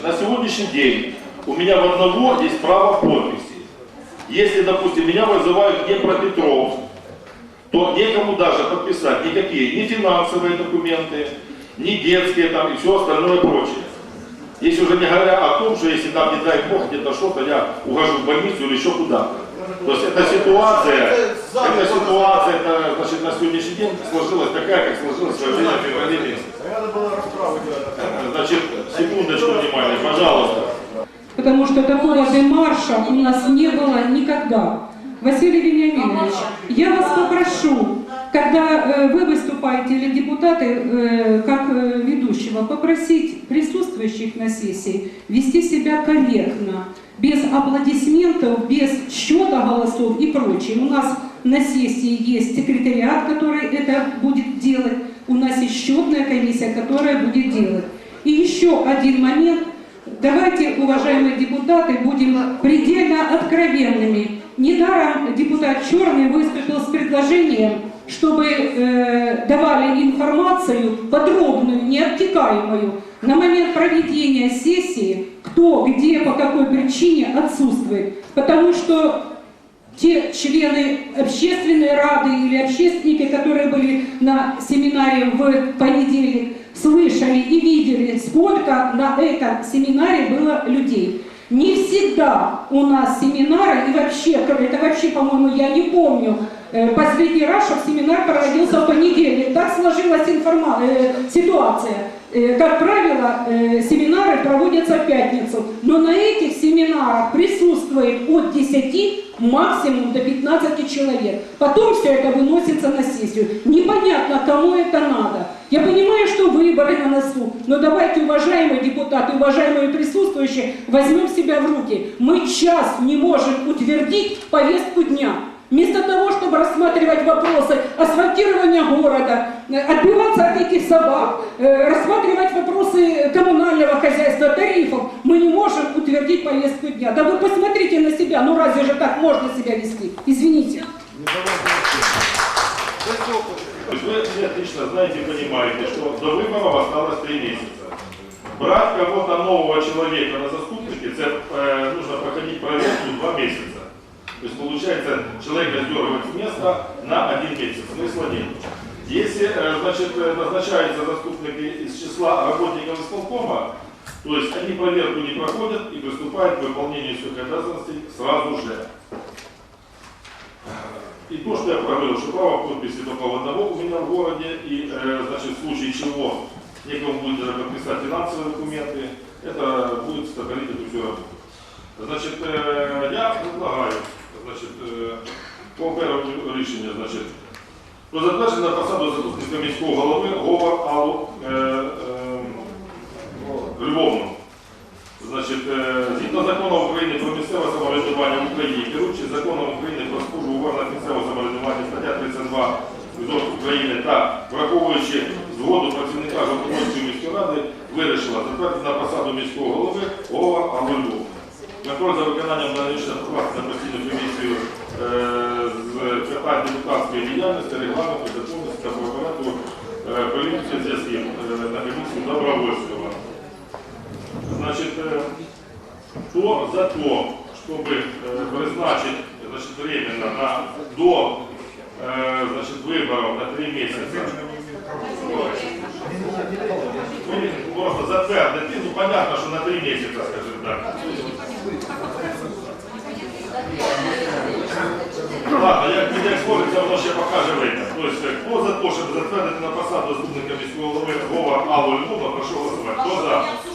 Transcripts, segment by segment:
На сегодняшний день у меня в одного есть право подписи. Если, допустим, меня вызывают в Днепропетровск, то некому даже подписать никакие, ни финансовые документы, ни детские там и все остальное прочее. Если уже не говоря о том, что если там, не дай бог, где-то что-то, я ухожу в больницу или еще куда-то. То есть эта ситуация, эта ситуация, это, значит, на сегодняшний день сложилась такая, как сложилась в в феврале месяце. Надо было расправу делать. Значит, секундочку внимания, пожалуйста. потому что такого демарша у нас не было никогда. Василий Вениаминович, я вас попрошу, когда э, вы выступаете или депутаты, э, как э, ведущего, попросить присутствующих на сессии вести себя корректно, без аплодисментов, без счета голосов и прочее. У нас на сессии есть секретариат, который это будет делать, у нас есть счетная комиссия, которая будет делать. И еще один момент. Давайте, уважаемые депутаты, будем предельно откровенными. Недаром депутат Черный выступил с предложением, чтобы э, давали информацию подробную, необтекаемую на момент проведения сессии, кто, где, по какой причине отсутствует. Потому что те члены общественной рады или общественники, которые были на семинаре в понедельник, слышали и видели, сколько на этом семинаре было людей. Не всегда у нас семинары, и вообще, это вообще, по-моему, я не помню, э, последний раз, чтобы семинар проводился в понедельник. Так сложилась информа- э, ситуация. Э, Как правило, э, семинары проводятся в пятницу, но на этих семинарах присутствует от 10 максимум до 15 человек. Потом все это выносится на сессию. Непонятно, кому это надо. Я понимаю, что выборы на носу, но давайте, уважаемые депутаты, уважаемые присутствующие, возьмем себя в руки. Мы час не можем утвердить повестку дня. Вместо того, чтобы рассматривать вопросы асфальтирования города, э, отбиваться от этих собак, э, рассматривать вопросы коммунального хозяйства, тарифов, мы не можем утвердить повестку дня. Да вы посмотрите на себя, ну разве же так можно себя вести? Извините. Вы отлично знаете и понимаете, что до выборов осталось три месяца. Брать кого-то нового человека на заступники, це, э, нужно проходить проверку два месяца. То есть получается, человека сдергивать с места на один месяц. Смысла нет. Если э, значит, э, назначаются заступники из числа работников исполкома, то есть они проверку не проходят и приступают к выполнению своих обязанностей сразу же. И то, что я проговорил, что право подписи только в одного у меня в городе, и, э, значит, в случае чего некому будет даже подписать финансовые документы, это будет стопорить эту всю работу. Значит, я предлагаю, значит, э, по першому рішення, значить, про затвердження на посаду заступника міського голови Гова Аллу е, е, Львовну. Значить, е, згідно закону України про місцеве самоврядування в Україні, керуючи законом України про службу органах місцевого самоврядування, стаття 32 ЗОЖ України та враховуючи згоду працівника Жовтоморської міської ради, вирішила затвердити на посаду міського голови Гова Аллу Львовну. Контроль за виконанням данішних впливати на постійну комісію е, з питань депутатської діяльності, регламенту, законності та правопорядку е, поліції зв'язків е, на комісію Добровольського. Значит, э, кто за то, чтобы э, призначить значит, временно на, до э, значит, выборов на три месяца, ну, просто затвердить, ну понятно, что на три месяца, скажем так. Ладно, як піде спориться, воно ще покаже время. Тобто, хто за те, щоб затвердити на посаду заступника міського голови Гова Аллу Львова, прошу голосувати. Хто за?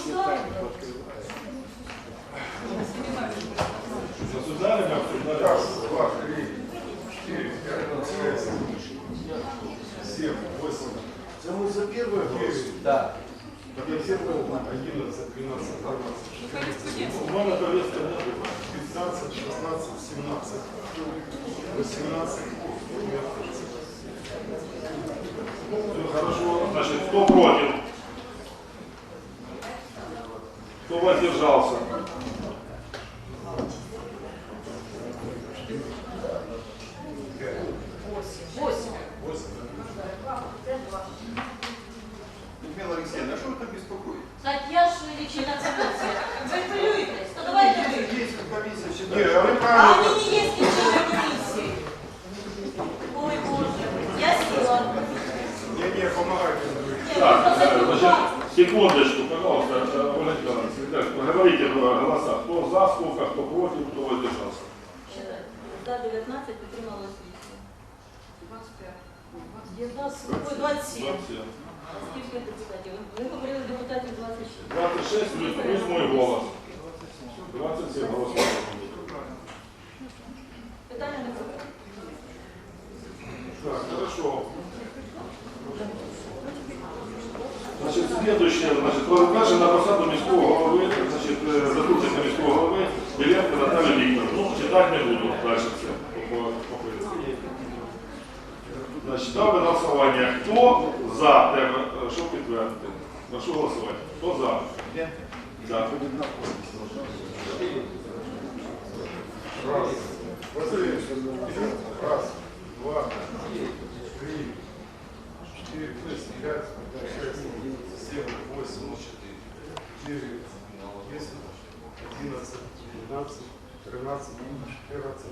Людмила Олексійовна, что ви там безпокоїтесь? Так я ж лічильна комісія. Ви хвилюєтесь, то давайте Есть Є комісія ще Ні, а ви А у правильно. мене є лічильна комісія. Ой, Боже, я сіла. Ні, не, помагайте. Ні, ви Так, позабудь- секунду, 19, ой, 27. 27. А скільки депутатів? Ви говорили депутатів 26. 26 плюс, плюс мой голос. 27 голосов. Питання не буде. Так, хорошо. Значит, следующее, значит, передача на посаду міського голови, значить, е, заступника міського голови, Білянка Наталі Вікторовна. Ну, читати не буду далі все. Значить, ставлю на голосування. Хто за тебе? е, Що підтвердити? Прошу голосувати. Хто за? Да. Раз. Василий Ильич, Раз, два, три, четыре, пять, шесть, семь, восемь, четыре, десять, одиннадцать, двенадцать, тринадцать, четырнадцать,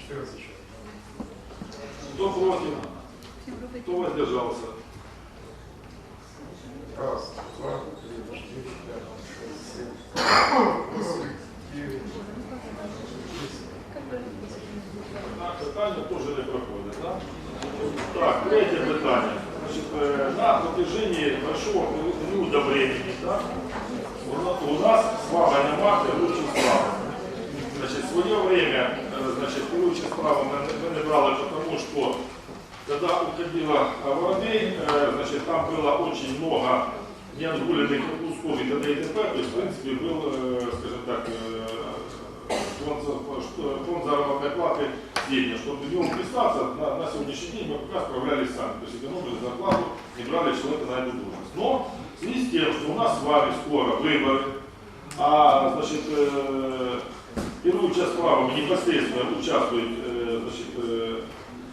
четырнадцать. Хто проти? Хто воздержався? Раз, два, три, четыре, пять, шесть, семь, восемь, девять, десять. Так, питання теж не проходить, так? Так, третє питання. Значить, е, на протяжении большого периода времени, так, у на- у нас с вами нема керуючих справ. Значит, в свое время, э, значит, керующие справа мы, мы не брали, потому что когда уходила Воробей, э, значит, там было очень много неотгуленных кусков и т.д. и т.п. То есть, в принципе, был, э, скажем так, э, фонд, заработной платы средний. Чтобы в него вписаться, на, на сегодняшний день мы пока справлялись сами. То есть экономили зарплату, не брали человека на эту должность. Но в связи с тем, что у нас с вами скоро выборы, а, значит, э, Первую справа непосредственно участвует э, значит, э,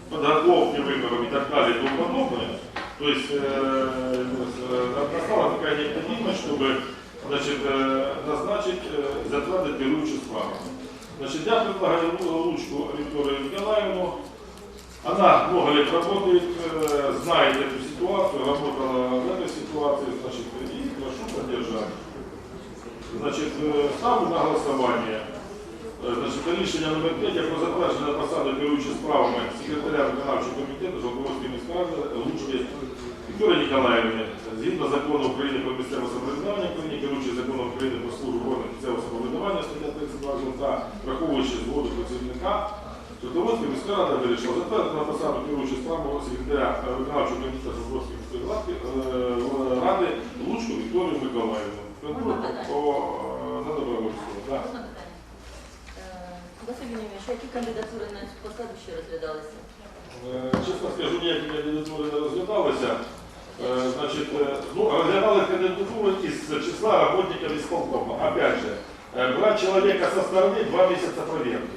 в подготовке выборов и так далее и тому подобное. То есть э, э, настала такая необходимость, чтобы значит, э, назначить, э, затвердить первую справу. Значит, я предлагаю Лу- Лучку Викторию Николаевну. Она много лет работает, э, знает эту ситуацию, работала в этой ситуации, значит, и прошу поддержать. Значит, е, ставлю на голосування. Е, рішення номер 5 про затвердження на посаду керуючої справами секретаря виконавчого комітету Жовтоводської міської ради Лучки Вікторії Ніколаївни. Згідно закону України про місцеве самоврядування України, керуючий законом України про службу органів місцевого самоврядування, стаття 32 та враховуючи згоду працівника, Жовтоводська міська рада вирішила затвердити на посаду керуючої справами секретаря виконавчого комітету Жовтоводської міської ради, е, ради Лучку Вікторію Миколаївну. Е, на добровольство. Да. Одне питання. Е, Василь Вінімович, які кандидатури на цю посаду ще розглядалися? Е, Чесно скажу, ніякі кандидатури не розглядалися. Е, Значить, е, ну, розглядали кандидатуру із числа работников исполкома. Опять же, е, брать человека со стороны два месяца проверки.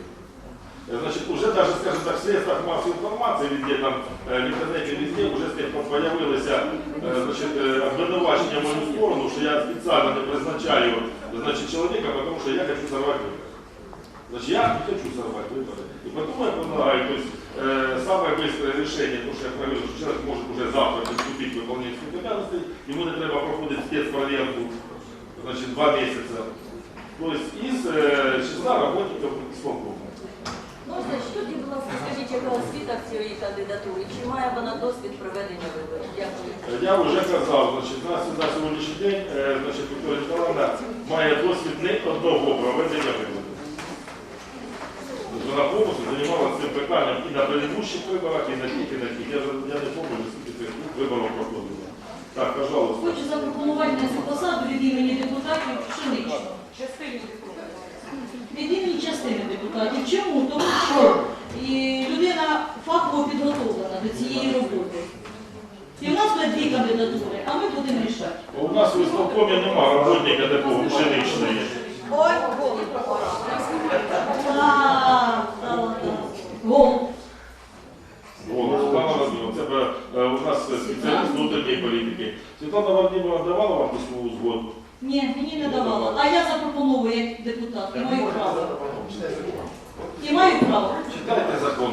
Е, Значит, уже даже, скажем так, в средствах массовой информации, везде там, е, в интернете, везде уже, скажем, появилися е, значит, е, обвинувачення в мою сторону, що я специально не призначаю значит, человека, потому что я хочу сорвать выборы. Значит, я не хочу сорвать выборы. И поэтому я предлагаю, то есть, э, самое быстрое решение, то, что я проверил, что человек может уже завтра приступить к выполнению своих обязанностей, ему не треба проходить спецпроверку, значит, два месяца. То есть из э, числа работников исполкома. Можна ж тоді, будь ласка, скажіть, яка освіта в цієї кандидатури? Чи має вона досвід проведення виборів? Дякую. Е, Я вже казав, значить, на, на сьогоднішній день е, значить, Вікторія Ніколаївна має досвід не одного проведення виборів. Предыдущих виборах, і на тих, і на тих. Я, я не пам'ятаю, скільки цих виборів проходило. Так, пожалуйста. Хочу запропонувати на цю посаду від імені депутатів пшенично. Від імені частини депутатів. Чому? Тому що і людина фахово підготовлена до цієї роботи. І в нас буде дві кандидатури, а ми будемо рішати. У нас в исполкомі нема роботника такого спеціаліст внутрішньої політики. Світлана Вадимовна давала вам письмову згоду? Ні, мені не давала. А я запропоную як депутат. І маю право. І маю право. Читайте закон.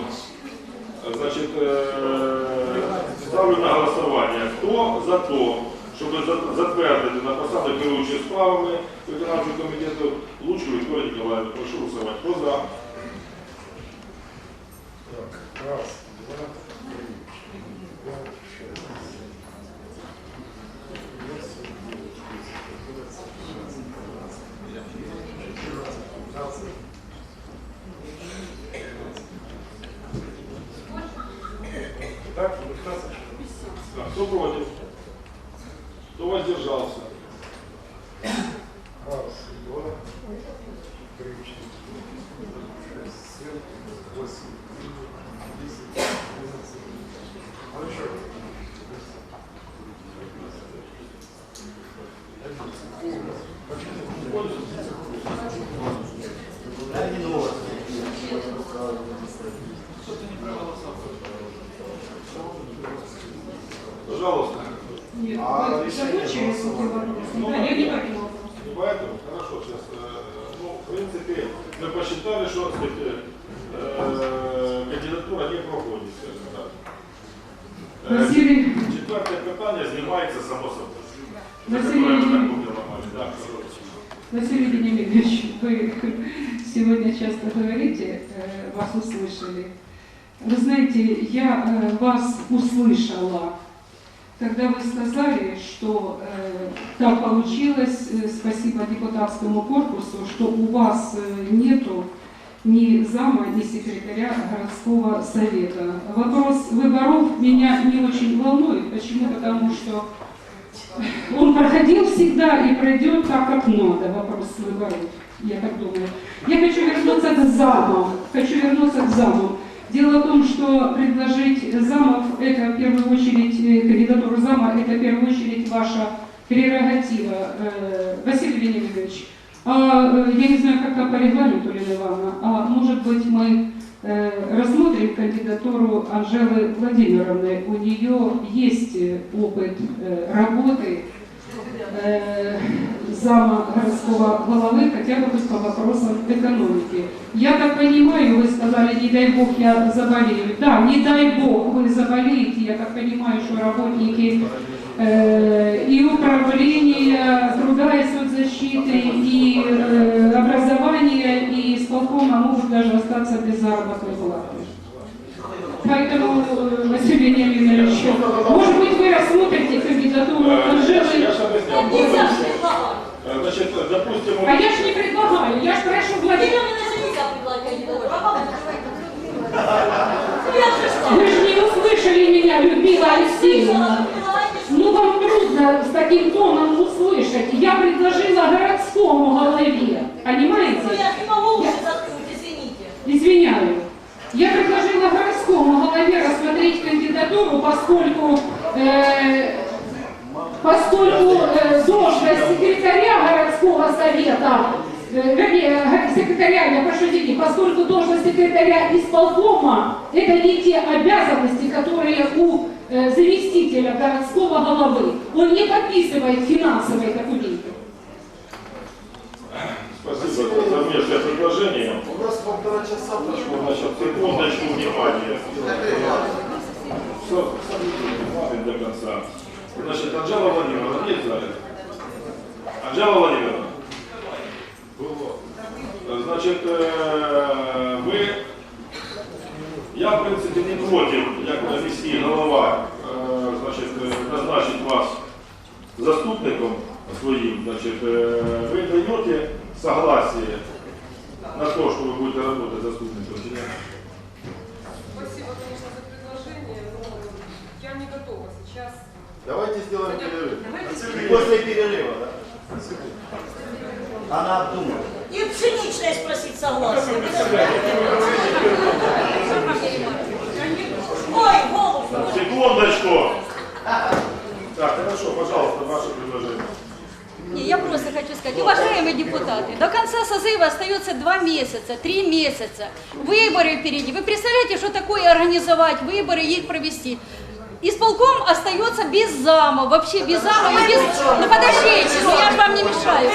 Значить, е, ставлю на голосування. Хто за те, щоб за- затвердити на посаду керуючої справами виконавчого комітету Лучку Вікторію Ніколаївну? Прошу голосувати. Хто за? Так, раз, два, Так. Так, Хто против? Хто воздержався? Раз, два, три, четыре, семь, восемь, десять, одиннадцать. Хорошо. Пожалуйста. Нет, А вы решение закончили с этим голосования? вопросом? Да, я не по этому вопросу. Не поэтому? Хорошо, сейчас. Ну, в принципе, мы посчитали, что так сказать, э, кандидатура не проходит, скажем так. Э, Василий, Четверте питання знімається само собою. Василий. Василий Вениаминович, вы сегодня часто говорите, э, вас услышали. Вы знаете, я э, вас услышала, когда вы сказали, что так получилось, спасибо депутатскому корпусу, что у вас нету ни зама, ни секретаря городского совета. Вопрос выборов меня не очень волнует. Почему? Потому что он проходил всегда и пройдет так, как надо, вопрос выборов, я так думаю. Я хочу вернуться к замам, хочу вернуться к замам. Дело в том, что предложить замов, это в первую очередь, э, кандидатуру зама, это в первую очередь ваша прерогатива, э, Василий Вениаминович. А, э, я не знаю, как там по регламенту, Лена Ивановна, а может быть мы э, рассмотрим кандидатуру Анжелы Владимировны. У нее есть э, опыт работы зама городского головы, хотя бы по вопросам экономики. Я так понимаю, вы сказали, не дай бог я заболею. Да, не дай бог вы заболеете, я так понимаю, что работники и управления труда и соцзащиты, и э, образования, и исполкома могут даже остаться без заработной платы. Поэтому, э, Василий Вениаминович, может быть, вы рассмотрите кандидатуру Э, Анжелы же. Э, Значит, допустим, А я ж не предлагаю, я ж прошу Владимир. Владимир нельзя предлагать кандидатуру. А вам Ну, я же что? Вы же не услышали меня, Людмила Алексеевна. Ну трудно с таким тоном услышать. Я предложила городскому голове, Ну, понимаете? я не могу уже заткнуть, извините. Извиняю. Я предложила городскому голове рассмотреть кандидатуру, поскольку, э, поскольку э, должность секретаря городского совета, э, вернее, го- секретаря, я прошу извинить, поскольку должность секретаря исполкома, это не те обязанности, которые у э, заместителя городского головы. Он не подписывает финансовые документы. спасибо за внешнее предложение. У нас полтора часа прошло. Значит, секундочку внимания. Все, до конца. Значит, Анжела Владимировна, есть зале? Анжела Владимировна. Значит, э, вы, я, в принципе, не против, як міський голова, э, значит, э, назначить вас заступником своим, значит, э, вы даете согласие на то, что вы будете работать заступником или нет? Спасибо, конечно, за предложение, но я не готова сейчас. Давайте сделаем перерыв. Давайте После перерыва, да? Она обдумает. И пшеничное спросить согласие. Ой. Секундочку! Так, хорошо, пожалуйста, ваше предложение. Не, Я просто хочу сказать, уважаемые депутаты, до конца созыва остается два месяца, три месяца. Выборы впереди. Вы представляете, что такое организовать выборы и их провести? Исполком остается без зама, вообще без зама, и без... Ну подождите, ну я же вам не мешаю.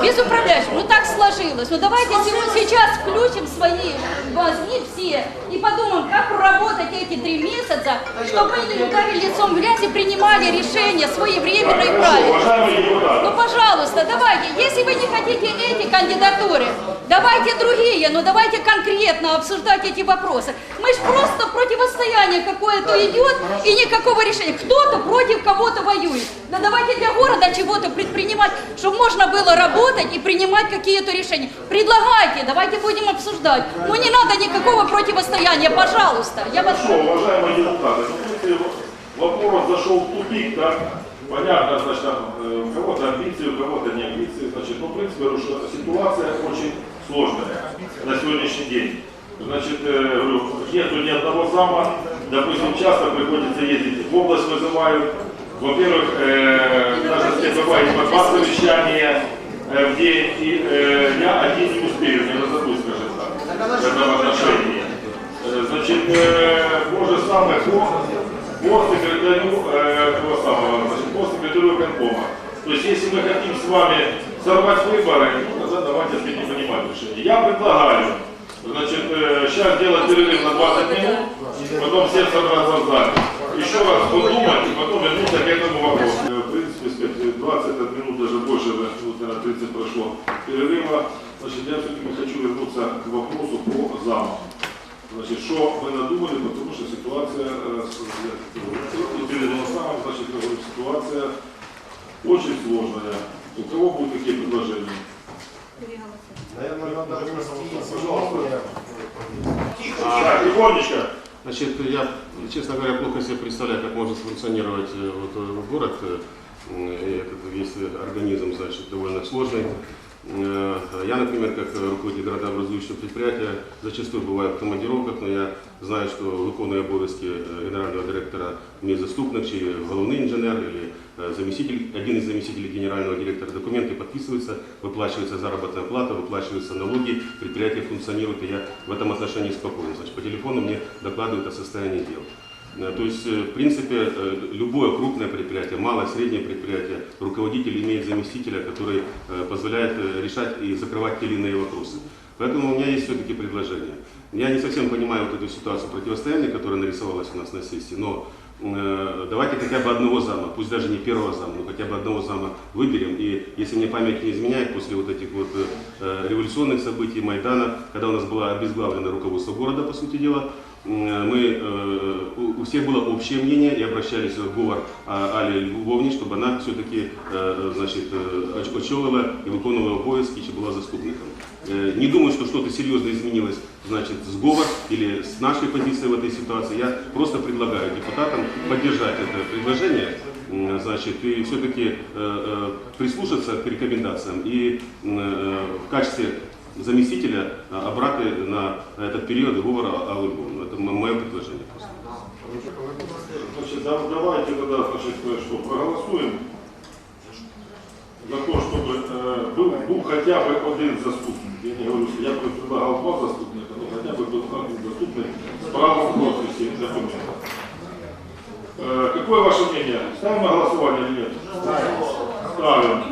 Без управляющего. Ну так сложилось. Ну давайте сейчас включим свои мозги все и подумаем, как проработать эти три месяца, чтобы мы не ударили лицом в грязь и принимали решения своевременно и правильно. Ну, пожалуйста, давайте, если вы не хотите эти кандидатуры, давайте другие, но давайте конкретно обсуждать эти вопросы. Мы же просто противостояние какое-то идет и никакого решения. Кто-то против кого-то воюет. Да давайте для города чего-то предпринимать, чтобы можно было работать и принимать какие-то решения. Предлагайте, давайте будем обсуждать. Но не надо никакого противостояния, пожалуйста. Я вас Хорошо, уважаемые депутаты, ну, принципе, вопрос зашел в тупик, да? Понятно, значит, там, э, у кого-то амбиции, у кого-то не амбиции, значит, ну, в принципе, что ситуация очень сложная на сегодняшний день. Значит, э, нету ни одного зама, допустим, часто приходится ездить в область вызывают. Во-первых, э, даже если бывает по два совещания э, в день, и э, я один не успею, не разобусь, скажем так, в этом отношении. Значит, э, же самое по, по секретарю э, того самого, значит, по секретарю Конкома. То есть, если мы хотим с вами сорвать выборы, ну, тогда давайте с этим принимать решение. Я предлагаю, значит, э, сейчас делать перерыв на 20 минут, потом всем собраться в зале. Еще раз подумать и потом вернуться к этому вопросу. Э, В принципе, сказать, 20 минут, даже больше, минут, наверное, 30 прошло перерыва. Значит, я все-таки хочу вернуться к вопросу по заму. Значит, что вы надумали, потому что ситуация, э, э, перед голосованием, значит, ситуация очень сложная. У кого будут какие предложения? Наверное, надо изменения. А, тихонечко. Значит, я, честно говоря, плохо себе представляю, как может функционировать э, вот, э, город. э, э, Этот весь организм, значит, довольно сложный. Э, Я, например, как руководитель градообразующего предприятия, зачастую бываю в командировках, но я знаю, что виконує обов'язки е, генерального директора мій заступник, чи головний інженер, или е, заместитель, один из заместителей генерального директора. Документы подписываются, выплачивается заработная плата, выплачиваются налоги, предприятие функционирует, и я в этом отношении спокоен. Значит, по телефону мне докладывают о состоянии дел. Э, То есть, э, в принципе, э, любое крупное предприятие, малое, среднее предприятие, руководитель имеет заместителя, который позволяет решать и закрывать те или иные вопросы. Поэтому у меня есть все-таки предложение. Я не совсем понимаю вот эту ситуацию противостояния, которая нарисовалась у нас на сессии, но давайте хотя бы одного зама, пусть даже не первого зама, но хотя бы одного зама выберем. И если мне память не изменяет, после вот этих вот э, революционных событий Майдана, когда у нас было обезглавлено руководство города, по сути дела, мы, э, у- у всех было общее мнение и обращались в Говор а, Алі Львовні, щоб вона все-таки е, значить, е, оч- очолила і виконувала обов'язки, чи була заступником. Э, Не думаю, что что-то серьезно изменилось значит, с ГОВАР или с нашей позицией в этой ситуации. Я просто предлагаю депутатам поддержать это предложение м, значит, и все-таки прислушаться к рекомендациям и э, в качестве заместителя э, обраты на этот период ГОВАРа Аллы Львовны. Это мое предложение просто. Значит, да- давайте тогда, значит, э, что, проголосуем за то, чтобы э, был, был хотя бы один заступник. Я не говорю, что я бы предлагал два заступника, но хотя бы был один заступник с правом подписи документа. Э, какое ваше мнение? Ставим на голосование или нет? Ставим. Ставим,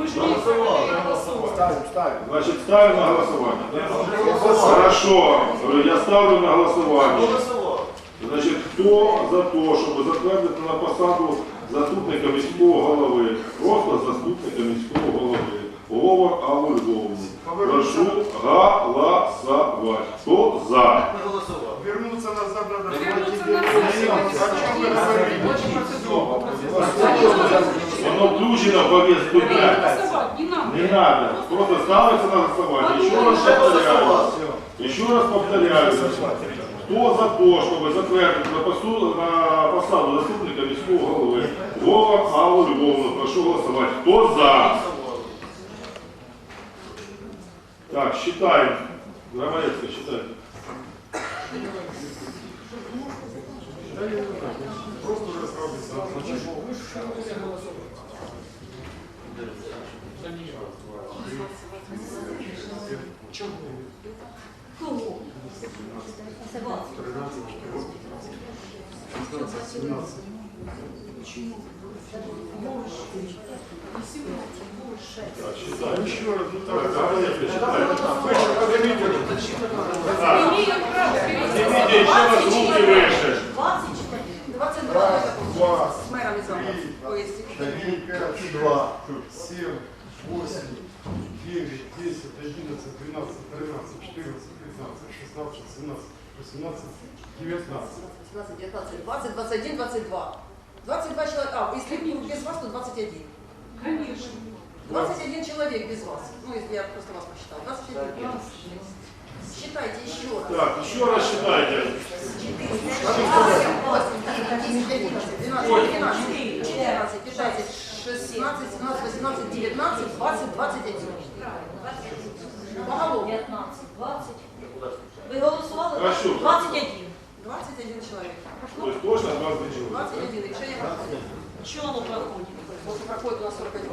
ставим. Значит, ставим на голосование. да? Хорошо. Я ставлю на голосование. Значить, хто за те, щоб затвердити на посаду заступника міського голови, просто заступника міського голови, Говор Аллу Львовну. Прошу голосувати. Хто за? Вернуться назад надо. Вернуться назад. Зачем вы говорите? Воно включено в повестку дня. Голосовать не надо. Не надо. Просто ставиться на голосование. Еще раз повторяю. Еще раз повторяю. Хто за те, щоб затвердити на посаду, на посаду заступника міського голови Вова Аллу Львовну, прошу голосувати. Хто за? Так, считаем. Громадецкая, считай. Кого? Тринадцать. Считай. Еще раз. Давай, давай, считай. Поднимите еще раз руки выше. 22 Два, с мэром и замом. Ой, три, пять, два, семь, восемь, девять, десять, одиннадцать, двенадцать, тринадцать, четырнадцать, пятнадцать, шестнадцать, семнадцать, восемнадцать, девятнадцать. 16, 19, 20, 21, 22. 22 человека. А, если без вас, то 21. Конечно. 21 человек без вас. Ну, если я просто вас посчитал. 21. Считайте еще раз. Так, еще раз считайте. 8, 9, 10, 11, 12, 13, 14, 15, 16, 17, 18, 19, 20, 21. Поголовно. 15, 20. Ви голосували? Хорошо. 21. 21 человек. То есть точно 20 человек. 21. Решение проходит. Що воно проходить? Вот проходит у нас 41.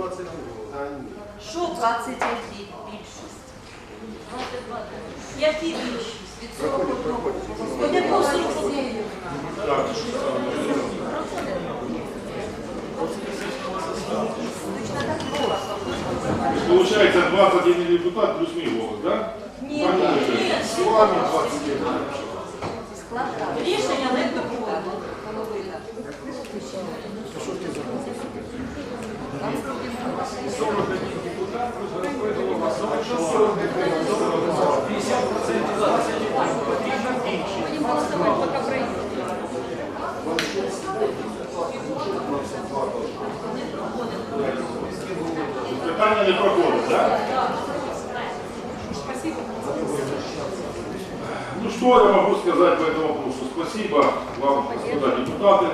Що 21 більшість? Які більшість? Від 41. Вони по 41. Так. Получается 21 депутат плюс мой голос, да? Ні, Правильно? ні, С вами 21. рішення не доходить. Будем Что я могу сказать по этому вопросу? Спасибо вам, господа депутаты,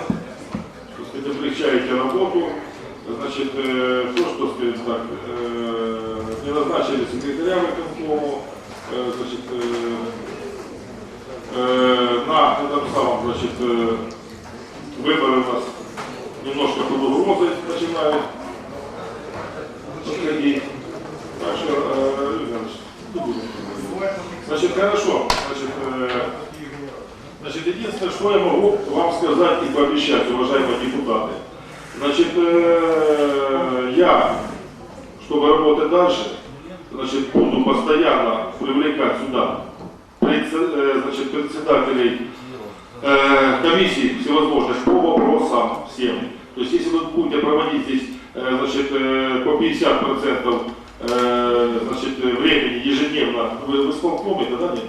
что облегчаете работу. Значит, э, то, что, скажем так, э, не назначили секретаря в этом э, значит, на этом самом, значит, выборы у нас немножко под угрозой начинают подходить. Так что, э, Юрий Иванович, не будем. Значит, хорошо. Значит, э, значит, единственное, что я могу вам сказать и пообещать, уважаемые депутаты. Значит, э, я, чтобы работать дальше, значит, буду постоянно привлекать сюда э, значит, председателей э, комиссий всевозможных по вопросам всем. То есть, если вы будете проводить здесь э, значит, э, по 50% э, значит, времени ежедневно, вы, вы исполкоме, да, нет,